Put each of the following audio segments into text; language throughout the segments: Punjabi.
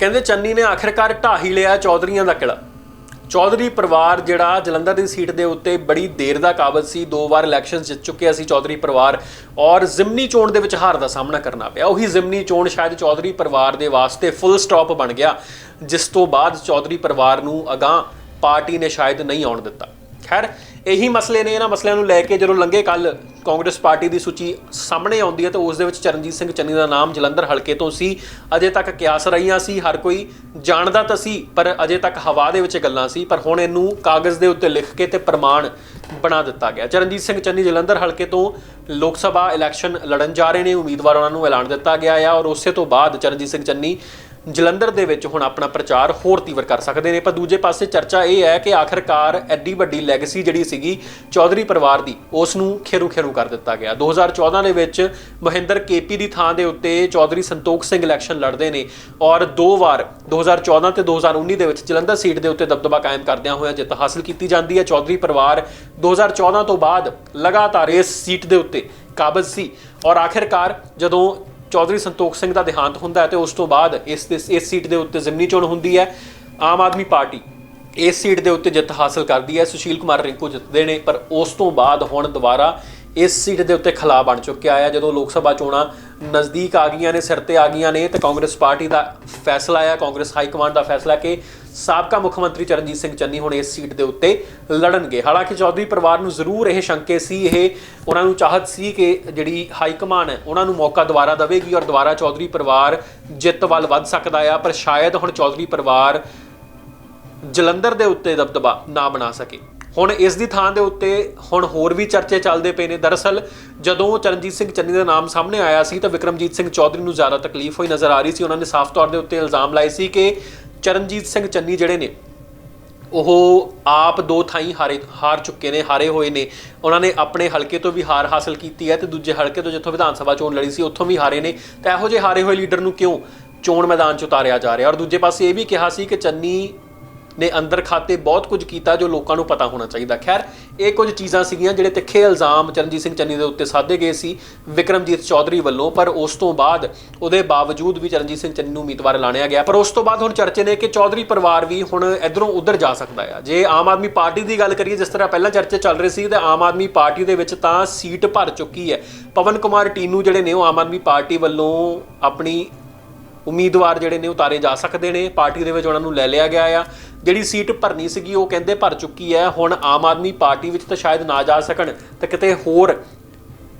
ਕਹਿੰਦੇ ਚੰਨੀ ਨੇ ਆਖਿਰਕਾਰ ਢਾਹ ਲਿਆ ਚੌਧਰੀਆਂ ਦਾ ਕਿਲਾ। ਚੌਧਰੀ ਪਰਿਵਾਰ ਜਿਹੜਾ ਜਲੰਧਰ ਦੀ ਸੀਟ ਦੇ ਉੱਤੇ ਬੜੀ ਦੇਰ ਦਾ ਕਾਬਜ਼ ਸੀ। ਦੋ ਵਾਰ ਇਲੈਕਸ਼ਨ ਜਿੱਤ ਚੁੱਕਿਆ ਸੀ ਚੌਧਰੀ ਪਰਿਵਾਰ ਔਰ ਜ਼ਿਮਨੀ ਚੋਣ ਦੇ ਵਿੱਚ ਹਾਰ ਦਾ ਸਾਹਮਣਾ ਕਰਨਾ ਪਿਆ। ਉਹੀ ਜ਼ਿਮਨੀ ਚੋਣ ਸ਼ਾਇਦ ਚੌਧਰੀ ਪਰਿਵਾਰ ਦੇ ਵਾਸਤੇ ਫੁੱਲ ਸਟਾਪ ਬਣ ਗਿਆ, ਜਿਸ ਤੋਂ ਬਾਅਦ ਚੌਧਰੀ ਪਰਿਵਾਰ ਨੂੰ ਅਗਾਹ ਪਾਰਟੀ ਨੇ ਸ਼ਾਇਦ ਨਹੀਂ ਆਉਣ ਦਿੱਤਾ। ਖੈਰ, ਇਹੀ ਮਸਲੇ ਨੇ ਇਹਨਾਂ ਮਸਲਿਆਂ ਨੂੰ ਲੈ ਕੇ ਜਦੋਂ ਲੰਘੇ ਕੱਲ ਕਾਂਗਰਸ ਪਾਰਟੀ ਦੀ ਸੂਚੀ ਸਾਹਮਣੇ ਆਉਂਦੀ ਹੈ ਤਾਂ ਉਸ ਦੇ ਵਿੱਚ ਚਰਨਜੀਤ ਸਿੰਘ ਚੰਨੀ ਦਾ ਨਾਮ ਜਲੰਧਰ ਹਲਕੇ ਤੋਂ ਸੀ। ਅਜੇ ਤੱਕ ਕਿਆਸ ਰਹੀਆਂ ਸੀ, ਹਰ ਕੋਈ ਜਾਣਦਾ ਤਾਂ ਸੀ, ਪਰ ਅਜੇ ਤੱਕ ਹਵਾ ਦੇ ਵਿੱਚ ਗੱਲਾਂ ਸੀ। ਪਰ ਹੁਣ ਇਹਨੂੰ ਕਾਗਜ਼ ਦੇ ਉੱਤੇ ਲਿਖ ਕੇ ਤੇ ਪ੍ਰਮਾਣ ਬਣਾ ਦਿੱਤਾ ਗਿਆ। ਚਰਨਜੀਤ ਸਿੰਘ ਚੰਨੀ ਜਲੰਧਰ ਹਲਕੇ ਤੋਂ ਲੋਕ ਸਭਾ ਇਲੈਕਸ਼ਨ ਲੜਨ ਜਾ ਰਹੇ ਨੇ। ਉਮੀਦਵਾਰ ਉਹਨਾਂ ਨੂੰ ਐਲਾਨ ਦਿੱਤਾ ਗਿਆ ਆ ਔਰ ਉਸੇ ਤੋਂ ਬਾਅਦ ਚਰਨਜੀਤ ਸਿੰਘ ਚੰਨੀ ਜਲੰਧਰ ਦੇ ਵਿੱਚ ਹੁਣ ਆਪਣਾ ਪ੍ਰਚਾਰ ਹੋਰ ਤੀਵਰ ਕਰ ਸਕਦੇ ਨੇ, ਪਰ ਦੂਜੇ ਪਾਸੇ ਚਰਚਾ ਇਹ ਹੈ ਕਿ ਆਖਰਕਾਰ ਐਡੀ ਵੱਡੀ ਲੈਗੇਸੀ ਜਿਹੜੀ ਸੀਗੀ ਚੌਧਰੀ ਪਰਿਵਾਰ ਦੀ ਉਸ ਨੂੰ ਖੇਰੂ ਖੇਰੂ ਕਰ ਦਿੱਤਾ ਗਿਆ। 2014 ਦੇ ਵਿੱਚ ਮਹਿੰਦਰ ਕੇਪੀ ਦੀ ਥਾਂ ਦੇ ਉੱਤੇ ਚੌਧਰੀ ਸੰਤੋਖ ਸਿੰਘ ਇਲੈਕਸ਼ਨ ਲੜਦੇ ਨੇ ਔਰ ਦੋ ਵਾਰ 2014 ਤੇ 2019 ਦੇ ਵਿੱਚ ਜਲੰਧਰ ਸੀਟ ਦੇ ਉੱਤੇ ਦਬਦਬਾ ਕਾਇਮ ਕਰਦਿਆਂ ਹੋਇਆਂ ਜਿੱਤ ਹਾਸਲ ਕੀਤੀ ਜਾਂਦੀ ਹੈ। ਚੌਧਰੀ ਪਰਿਵਾਰ 2014 ਤੋਂ ਬਾਅਦ ਲਗਾਤਾਰ ਇਸ ਸੀਟ ਦੇ ਉੱਤੇ ਕਾਬਜ਼ ਸੀ ਔਰ ਆਖਿਰਕਾਰ ਜਦੋਂ ਚੌਧਰੀ ਸੰਤੋਖ ਸਿੰਘ ਦਾ ਦੇਹਾਂਤ ਹੁੰਦਾ ਹੈ ਤੇ ਉਸ ਤੋਂ ਬਾਅਦ ਇਸ ਇਸ ਇਸ ਸੀਟ ਦੇ ਉੱਤੇ ਜ਼ਿਮਨੀ ਚੋਣ ਹੁੰਦੀ ਹੈ। ਆਮ ਆਦਮੀ ਪਾਰਟੀ ਇਸ ਸੀਟ ਦੇ ਉੱਤੇ ਜਿੱਤ ਹਾਸਲ ਕਰਦੀ ਹੈ। ਸੁਸ਼ੀਲ ਕੁਮਾਰ ਰਿੰਕੂ ਜਿੱਤਦੇ ਨੇ, ਪਰ ਉਸ ਤੋਂ ਬਾਅਦ ਹੁਣ ਦੁਬਾਰਾ ਇਸ ਸੀਟ ਦੇ ਉੱਤੇ ਖਲਾ ਬਣ ਚੁੱਕਿਆ ਆ ਜਦੋਂ ਲੋਕ ਸਭਾ ਚੋਣਾਂ ਨਜ਼ਦੀਕ ਆ ਗਈਆਂ ਨੇ, ਸਿਰ ਤੇ ਆ ਗਈਆਂ ਨੇ, ਤੇ ਕਾਂਗਰਸ ਪਾਰਟੀ ਦਾ ਫੈਸਲਾ ਆ ਕਾਂਗਰਸ ਹਾਈ ਕਮਾਂਡ ਦਾ ਫੈਸਲਾ ਕਿ ਸਾਬਕਾ ਮੁੱਖ ਮੰਤਰੀ ਚਰਨਜੀਤ ਸਿੰਘ ਚੰਨੀ ਹੁਣ ਇਸ ਸੀਟ ਦੇ ਉੱਤੇ ਲੜਨਗੇ। ਹਾਲਾਂਕਿ ਚੌਧਰੀ ਪਰਿਵਾਰ ਨੂੰ ਜ਼ਰੂਰ ਇਹ ਸ਼ੰਕੇ ਸੀ, ਇਹ ਉਹਨਾਂ ਨੂੰ ਚਾਹਤ ਸੀ ਕਿ ਜਿਹੜੀ ਹਾਈ ਕਮਾਨ ਹੈ, ਉਹਨਾਂ ਨੂੰ ਮੌਕਾ ਦੁਬਾਰਾ ਦੇਵੇਗੀ ਔਰ ਦੁਬਾਰਾ ਚੌਧਰੀ ਪਰਿਵਾਰ ਜਿੱਤ ਵੱਲ ਵੱਧ ਸਕਦਾ ਆ, ਪਰ ਸ਼ਾਇਦ ਹੁਣ ਚੌਧਰੀ ਪਰਿਵਾਰ ਜਲੰਧਰ ਦੇ ਉੱਤੇ ਦਬਦਬਾ ਨਾ ਬਣਾ ਸਕੇ। ਹੁਣ ਇਸ ਦੀ ਥਾਂ ਦੇ ਉੱਤੇ ਹੁਣ ਹੋਰ ਵੀ ਚਰਚੇ ਚੱਲਦੇ ਪਏ ਨੇ। ਦਰਅਸਲ ਜਦੋਂ ਚਰਨਜੀਤ ਸਿੰਘ ਚੰਨੀ ਦਾ ਨਾਮ ਸਾਹਮਣੇ ਆਇਆ ਸੀ ਤਾਂ ਵਿਕਰਮਜੀਤ ਸਿੰਘ ਚੌਧਰੀ ਨੂੰ ਜ਼ਿਆਦਾ ਤਕਲੀਫ ਹੋਈ ਨਜ਼ਰ ਆ ਰਹੀ ਸੀ। ਉਹਨਾਂ ਨੇ ਸਾਫ਼ ਤੌਰ ਦੇ ਉੱਤੇ ਇਲਜ਼ਾਮ ਲਾਏ ਸੀ ਕਿ ਚਰਨਜੀਤ ਸਿੰਘ ਚੰਨੀ ਜਿਹੜੇ ਨੇ, ਉਹ ਆਪ ਦੋ ਥਾਈਂ ਹਾਰੇ, ਹਾਰ ਚੁੱਕੇ ਨੇ, ਹਾਰੇ ਹੋਏ ਨੇ। ਉਹਨਾਂ ਨੇ ਆਪਣੇ ਹਲਕੇ ਤੋਂ ਵੀ ਹਾਰ ਹਾਸਲ ਕੀਤੀ ਹੈ ਤੇ ਦੂਜੇ ਹਲਕੇ ਤੋਂ ਜਿੱਥੋਂ ਵਿਧਾਨ ਸਭਾ ਚੋਣ ਲੜੀ ਸੀ, ਉੱਥੋਂ ਵੀ ਹਾਰੇ ਨੇ। ਤਾਂ ਇਹੋ ਜਿਹੇ ਹਾਰੇ ਹੋਏ ਲੀਡਰ ਨੂੰ ਕਿਉਂ ਚੋਣ ਮੈਦਾਨ 'ਚ ਉਤਾਰਿਆ ਜਾ ਰਿਹਾ? ਔਰ ਦੂਜੇ ਪਾਸੇ ਇਹ ਵੀ ਕਿਹਾ ਸੀ ਕਿ ਚੰਨੀ ਨੇ ਅੰਦਰ ਖਾਤੇ ਬਹੁਤ ਕੁਝ ਕੀਤਾ ਜੋ ਲੋਕਾਂ ਨੂੰ ਪਤਾ ਹੋਣਾ ਚਾਹੀਦਾ। ਖੈਰ, ਇਹ ਕੁਝ ਚੀਜ਼ਾਂ ਸੀਗੀਆਂ ਜਿਹੜੇ ਤਿੱਖੇ ਇਲਜ਼ਾਮ ਚਰਨਜੀਤ ਸਿੰਘ ਚੰਨੀ ਦੇ ਉੱਤੇ ਸਾਧੇ ਗਏ ਸੀ ਵਿਕਰਮਜੀਤ ਚੌਧਰੀ ਵੱਲੋਂ, ਪਰ ਉਸ ਤੋਂ ਬਾਅਦ ਉਹਦੇ ਬਾਵਜੂਦ ਵੀ ਚਰਨਜੀਤ ਸਿੰਘ ਚੰਨੀ ਨੂੰ ਉਮੀਦਵਾਰ ਐਲਾਨਿਆ ਗਿਆ। ਪਰ ਉਸ ਤੋਂ ਬਾਅਦ ਹੁਣ ਚਰਚੇ ਨੇ ਕਿ ਚੌਧਰੀ ਪਰਿਵਾਰ ਵੀ ਹੁਣ ਇਧਰੋਂ ਉਧਰ ਜਾ ਸਕਦਾ ਆ। ਜੇ ਆਮ ਆਦਮੀ ਪਾਰਟੀ ਦੀ ਗੱਲ ਕਰੀਏ, ਜਿਸ ਤਰ੍ਹਾਂ ਪਹਿਲਾਂ ਚਰਚੇ ਚੱਲ ਰਹੇ ਸੀ ਤੇ ਆਮ ਆਦਮੀ ਪਾਰਟੀ ਦੇ ਵਿੱਚ ਤਾਂ ਸੀਟ ਭਰ ਚੁੱਕੀ ਹੈ। ਪਵਨ ਕੁਮਾਰ ਟੀਨੂ ਜਿਹੜੇ ਨੇ ਉਹ ਆਮ ਆਦਮੀ ਪਾਰਟੀ ਵੱਲੋਂ ਆਪਣੀ ਉਮੀਦਵਾਰ ਜਿਹੜੇ ਨੇ ਉਤਾਰੇ ਜਾ ਸਕਦੇ ਨੇ। ਪਾਰਟੀ ਦੇ ਵਿੱਚ ਉਹਨਾਂ ਨੂੰ ਲੈ ਲਿਆ ਗਿਆ ਆ। ਜਿਹੜੀ ਸੀਟ ਭਰਨੀ ਸੀਗੀ, ਉਹ ਕਹਿੰਦੇ ਭਰ ਚੁੱਕੀ ਹੈ। ਹੁਣ ਆਮ ਆਦਮੀ ਪਾਰਟੀ ਵਿੱਚ ਤਾਂ ਸ਼ਾਇਦ ਨਾ ਜਾ ਸਕਣ ਤੇ ਕਿਤੇ ਹੋਰ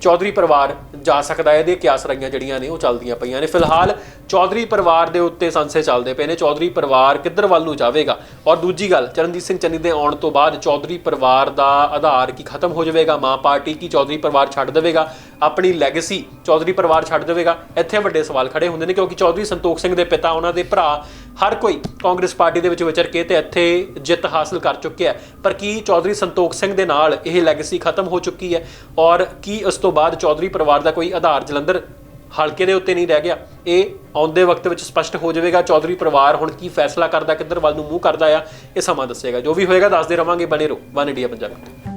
ਚੌਧਰੀ ਪਰਿਵਾਰ ਜਾ ਸਕਦਾ ਹੈ। ਇਹਦੇ ਕਿਆਸ ਰਹੀਆਂ ਜਿਹੜੀਆਂ ਨੇ, ਉਹ ਚੱਲਦੀਆਂ ਪਈਆਂ ਨੇ। ਫਿਲਹਾਲ ਚੌਧਰੀ ਪਰਿਵਾਰ ਦੇ ਉੱਤੇ ਸੰਸੇ ਚੱਲਦੇ ਪਏ ਨੇ। ਚੌਧਰੀ ਪਰਿਵਾਰ ਕਿੱਧਰ ਵੱਲ ਨੂੰ ਜਾਵੇਗਾ? ਔਰ ਦੂਜੀ ਗੱਲ, ਚਰਨਜੀਤ ਸਿੰਘ ਚੰਨੀ ਦੇ ਆਉਣ ਤੋਂ ਬਾਅਦ ਚੌਧਰੀ ਪਰਿਵਾਰ ਦਾ ਆਧਾਰ ਕੀ ਖਤਮ ਹੋ ਜਾਵੇਗਾ? ਮਾਂ ਪਾਰਟੀ ਕੀ ਚੌਧਰੀ ਪਰਿਵਾਰ ਛੱਡ ਦੇਵੇਗਾ? ਆਪਣੀ ਲੈਗੇਸੀ ਚੌਧਰੀ ਪਰਿਵਾਰ ਛੱਡ ਦੇਵੇਗਾ। ਇੱਥੇ ਵੱਡੇ ਸਵਾਲ ਖੜੇ ਹੁੰਦੇ ਨੇ ਕਿਉਂਕਿ ਚੌਧਰੀ ਸੰਤੋਖ ਸਿੰਘ ਦੇ ਪਿਤਾ, ਉਹਨਾਂ ਦੇ ਭਰਾ, ਹਰ ਕੋਈ ਕਾਂਗਰਸ ਪਾਰਟੀ ਦੇ ਵਿੱਚ ਵਿਚਰ ਕੇ ਤੇ ਇੱਥੇ ਜਿੱਤ ਹਾਸਲ ਕਰ ਚੁੱਕਿਆ ਹੈ। ਪਰ ਕੀ ਚੌਧਰੀ ਸੰਤੋਖ ਸਿੰਘ ਦੇ ਨਾਲ ਇਹ ਲੈਗੇਸੀ ਖਤਮ ਹੋ ਚੁੱਕੀ ਹੈ ਔਰ ਕੀ ਇਸ ਤੋਂ ਬਾਅਦ ਚੌਧਰੀ ਪਰਿਵਾਰ ਦਾ ਕੋਈ ਆਧਾਰ ਜਲੰਧਰ ਹਲਕੇ ਦੇ ਉੱਤੇ ਨਹੀਂ ਰਹਿ ਗਿਆ? ਇਹ ਆਉਂਦੇ ਵਕਤ ਵਿੱਚ ਸਪਸ਼ਟ ਹੋ ਜਾਵੇਗਾ ਚੌਧਰੀ ਪਰਿਵਾਰ ਹੁਣ ਕੀ ਫੈਸਲਾ ਕਰਦਾ, ਕਿੱਧਰ ਵੱਲ ਨੂੰ ਮੂੰਹ ਕਰਦਾ ਆ, ਇਹ ਸਮਾਂ ਦੱਸੇਗਾ। ਜੋ ਵੀ ਹੋਏਗਾ, ਦੱਸਦੇ ਰਵਾਂਗੇ। ਬਣੇ ਰਹੋ। One India Punjabi.